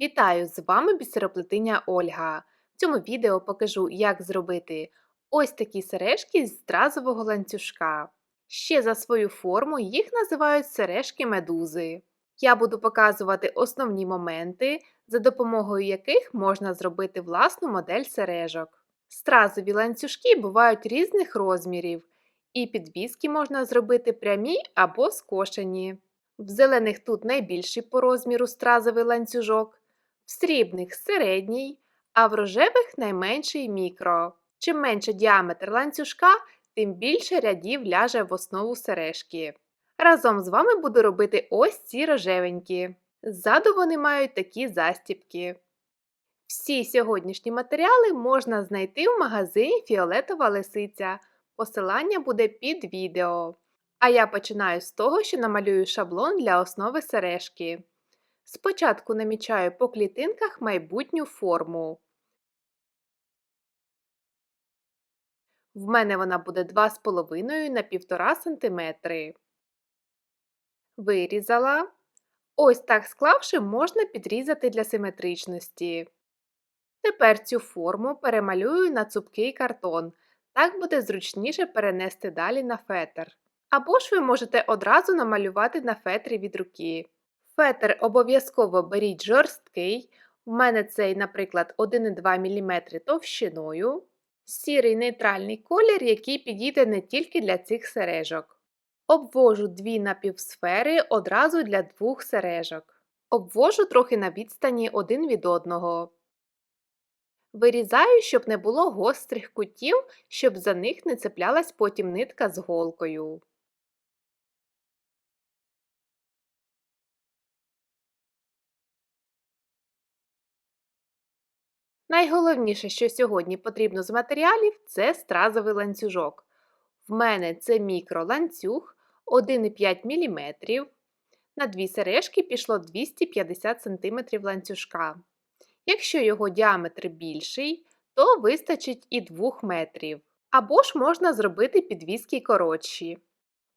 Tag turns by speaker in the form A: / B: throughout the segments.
A: Вітаю! З вами бісероплетиня Ольга. В цьому відео покажу, як зробити ось такі сережки з стразового ланцюжка. Ще за свою форму їх називають сережки медузи. Я буду показувати основні моменти, за допомогою яких можна зробити власну модель сережок. Стразові ланцюжки бувають різних розмірів, і підвіски можна зробити прямі або скошені. В зелених тут найбільший по розміру стразовий ланцюжок срібних середній, а в рожевих найменший мікро. Чим менше діаметр ланцюжка, тим більше рядів ляже в основу сережки. Разом з вами буду робити ось ці рожевенькі. Ззаду вони мають такі застіпки. Всі сьогоднішні матеріали можна знайти в магазині Фіолетова лисиця. Посилання буде під відео. А я починаю з того, що намалюю шаблон для основи сережки. Спочатку намічаю по клітинках майбутню форму. В мене вона буде 2,5 на 1,5 см. Вирізала. Ось так склавши, можна підрізати для симетричності. Тепер цю форму перемалюю на цупкий картон. Так буде зручніше перенести далі на фетр. Або ж ви можете одразу намалювати на фетрі від руки. Фетр обов'язково беріть жорсткий. У мене цей, наприклад, 1,2 мм товщиною. Сірий нейтральний колір, який підійде не тільки для цих сережок. Обвожу дві напівсфери одразу для двох сережок. Обвожу трохи на відстані один від одного. Вирізаю, щоб не було гострих кутів, щоб за них не цеплялась потім нитка з голкою. Найголовніше, що сьогодні потрібно з матеріалів, це стразовий ланцюжок. В мене це мікроланцюг 1,5 мм. На дві сережки пішло 250 см ланцюжка. Якщо його діаметр більший, то вистачить і 2 метрів. Або ж можна зробити підвіски коротші.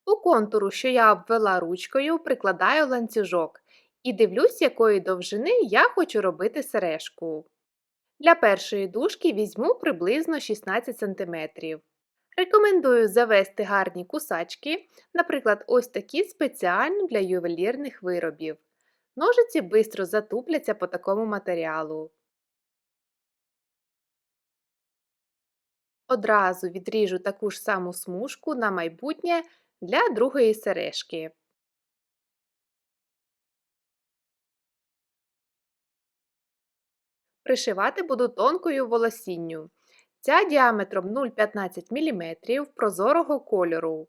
A: У контуру, що я обвела ручкою, прикладаю ланцюжок і дивлюсь, якої довжини я хочу робити сережку. Для першої дужки візьму приблизно 16 см. Рекомендую завести гарні кусачки, наприклад, ось такі спеціально для ювелірних виробів. Ножиці швидко затупляться по такому матеріалу. Одразу відріжу таку ж саму смужку на майбутнє для другої сережки. Пришивати буду тонкою волосінню. Ця діаметром 0,15 мм прозорого кольору.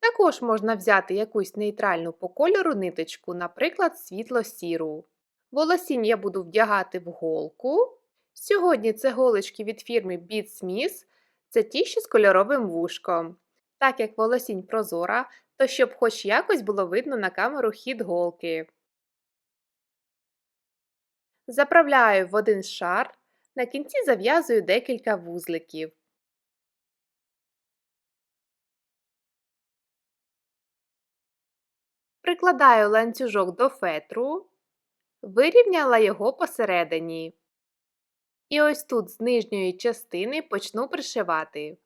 A: Також можна взяти якусь нейтральну по кольору ниточку, наприклад, світло-сіру. Волосінь я буду вдягати в голку. Сьогодні це голочки від фірми Beat Smith, це ті, що з кольоровим вушком. Так як волосінь прозора, то щоб хоч якось було видно на камеру хід голки. Заправляю в один шар, на кінці зав'язую декілька вузликів. Прикладаю ланцюжок до фетру, вирівняла його посередині. І ось тут з нижньої частини почну пришивати.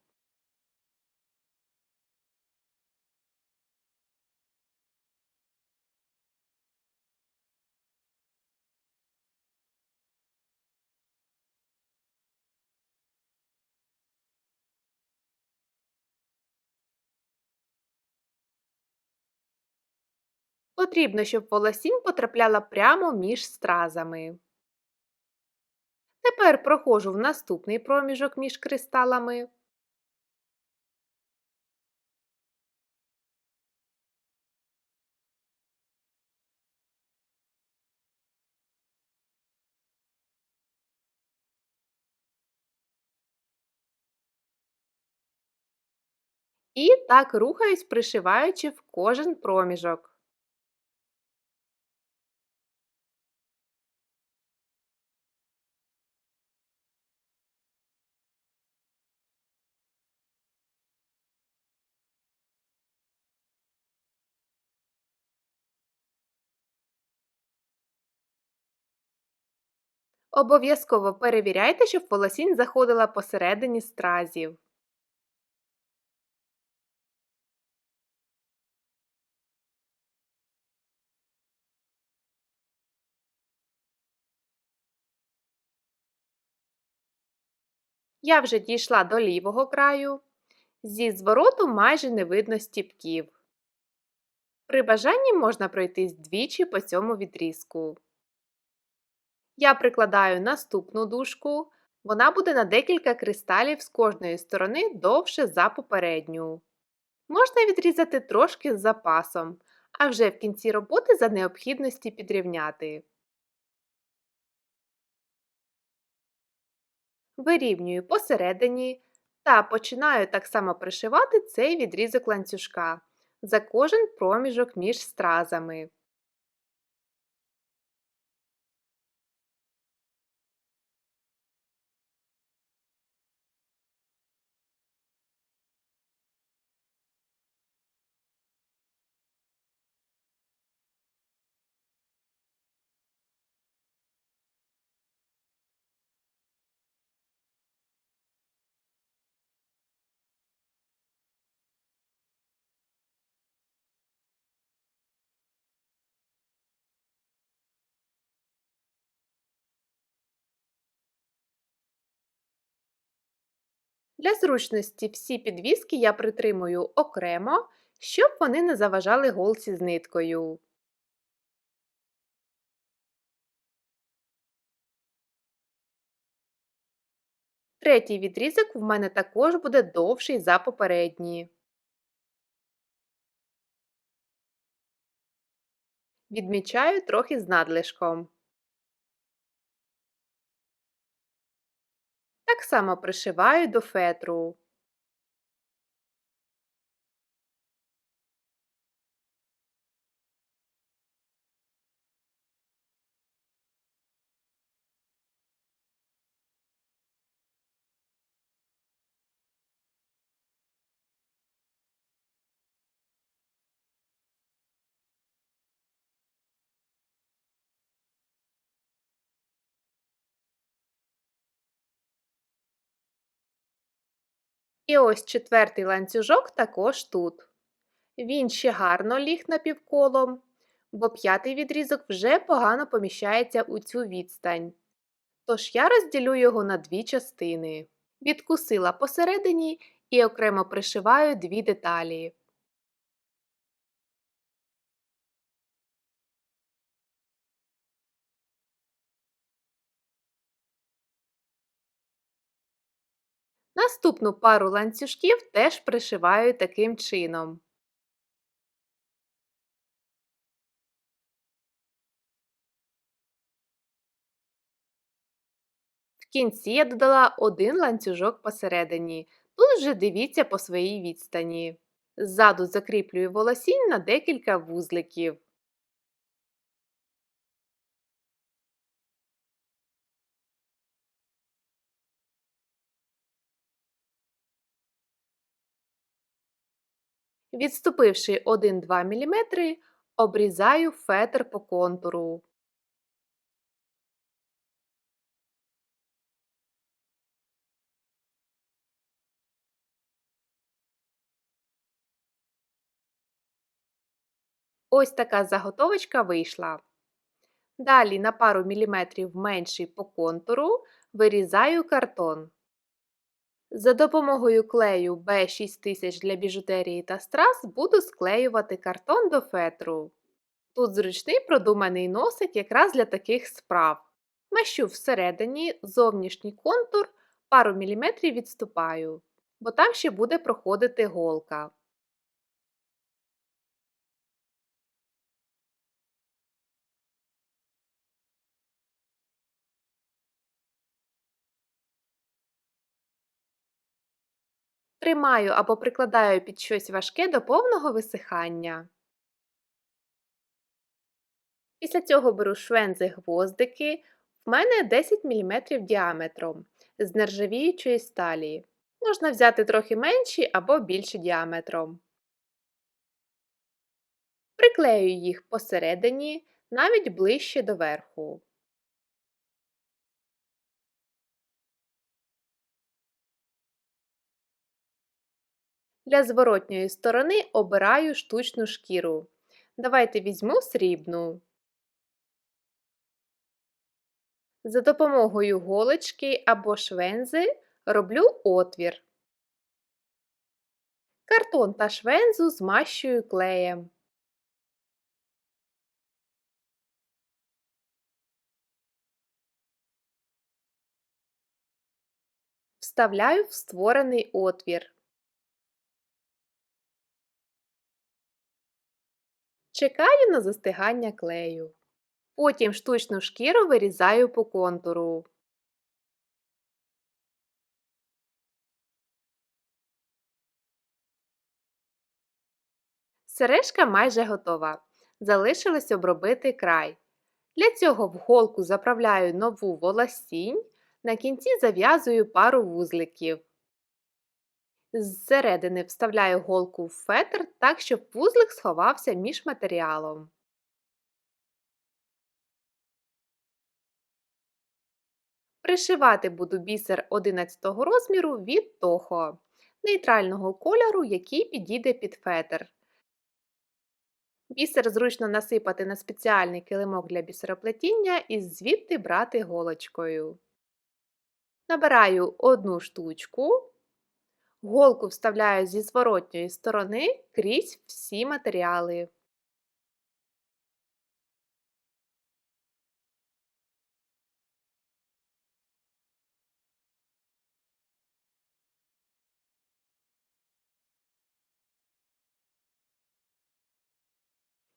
A: Потрібно, щоб волосінь потрапляла прямо між стразами. Тепер проходжу в наступний проміжок між кристалами. І так рухаюсь, пришиваючи в кожен проміжок. Обов'язково перевіряйте, щоб волосінь заходила посередині стразів. Я вже дійшла до лівого краю. Зі звороту майже не видно стіпків. При бажанні можна пройтись двічі по цьому відрізку. Я прикладаю наступну дужку. Вона буде на декілька кристалів з кожної сторони довше за попередню. Можна відрізати трошки з запасом, а вже в кінці роботи за необхідності підрівняти. Вирівнюю посередині та починаю так само пришивати цей відрізок ланцюжка за кожен проміжок між стразами. Для зручності всі підвіски я притримую окремо, щоб вони не заважали голці з ниткою. Третій відрізок в мене також буде довший за попередній. Відмічаю трохи з надлишком. Так само пришиваю до фетру. І ось четвертий ланцюжок також тут. Він ще гарно ліг напівколом, бо п'ятий відрізок вже погано поміщається у цю відстань. Тож я розділю його на дві частини. Відкусила посередині і окремо пришиваю дві деталі. Наступну пару ланцюжків теж пришиваю таким чином. В кінці я додала один ланцюжок посередині. Тут вже дивіться по своїй відстані. Ззаду закріплюю волосінь на декілька вузликів. Відступивши 1-2 мм, обрізаю фетр по контуру. Ось така заготовочка вийшла. Далі на пару міліметрів менший по контуру вирізаю картон. За допомогою клею B6000 для біжутерії та страз буду склеювати картон до фетру. Тут зручний продуманий носик якраз для таких справ. Мащу всередині зовнішній контур пару міліметрів відступаю, бо там ще буде проходити голка. Тримаю або прикладаю під щось важке до повного висихання. Після цього беру швензи гвоздики, в мене 10 мм діаметром з нержавіючої сталі. Можна взяти трохи менші або більші діаметром. Приклею їх посередині, навіть ближче до верху. Для зворотньої сторони обираю штучну шкіру. Давайте візьму срібну. За допомогою голочки або швензи роблю отвір. Картон та швензу змащую клеєм. Вставляю в створений отвір. Чекаю на застигання клею. Потім штучну шкіру вирізаю по контуру. Сережка майже готова. Залишилось обробити край. Для цього в голку заправляю нову волосінь, на кінці зав'язую пару вузликів. Зсередини вставляю голку в фетр так, щоб вузлик сховався між матеріалом. Пришивати буду бісер 11 розміру від Toho, нейтрального кольору, який підійде під фетр. Бісер зручно насипати на спеціальний килимок для бісероплетіння і звідти брати голочкою. Набираю одну штучку, голку вставляю зі зворотньої сторони крізь всі матеріали.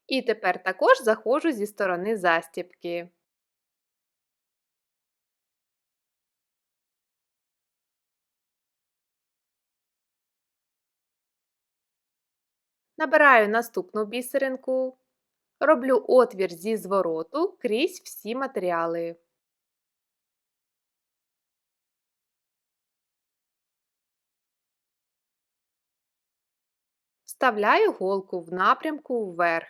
A: І тепер також заходжу зі сторони застібки. Набираю наступну бісеринку, роблю отвір зі звороту крізь всі матеріали. Вставляю голку в напрямку вверх.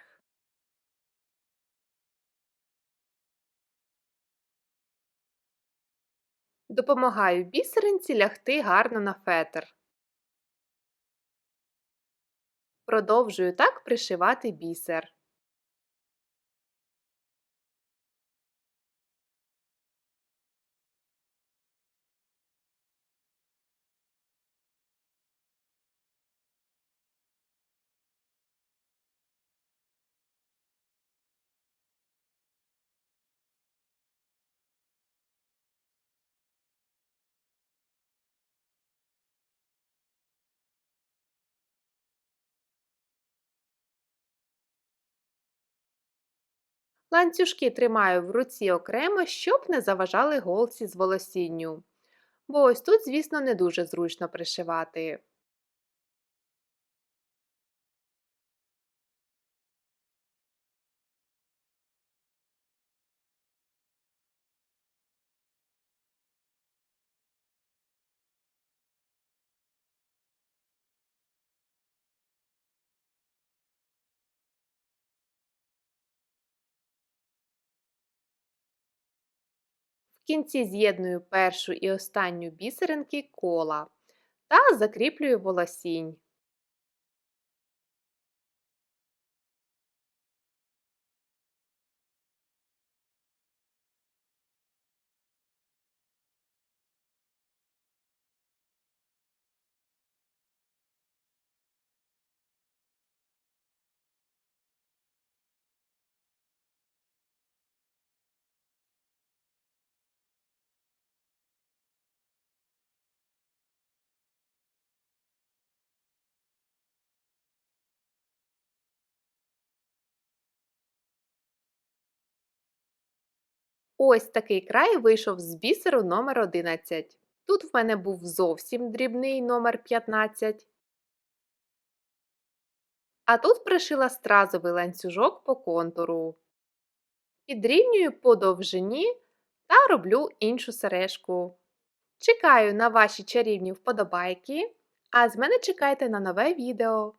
A: Допомагаю бісеринці лягти гарно на фетр. Продовжую так пришивати бісер. Ланцюжки тримаю в руці окремо, щоб не заважали голці з волосінню. Бо ось тут, звісно, не дуже зручно пришивати. В кінці з'єдную першу і останню бісеринки кола та закріплюю волосінь. Ось такий край вийшов з бісеру номер 11. Тут в мене був зовсім дрібний номер 15. А тут пришила стразовий ланцюжок по контуру. Підрівнюю по довжині та роблю іншу сережку. Чекаю на ваші чарівні вподобайки, а з мене чекайте на нове відео.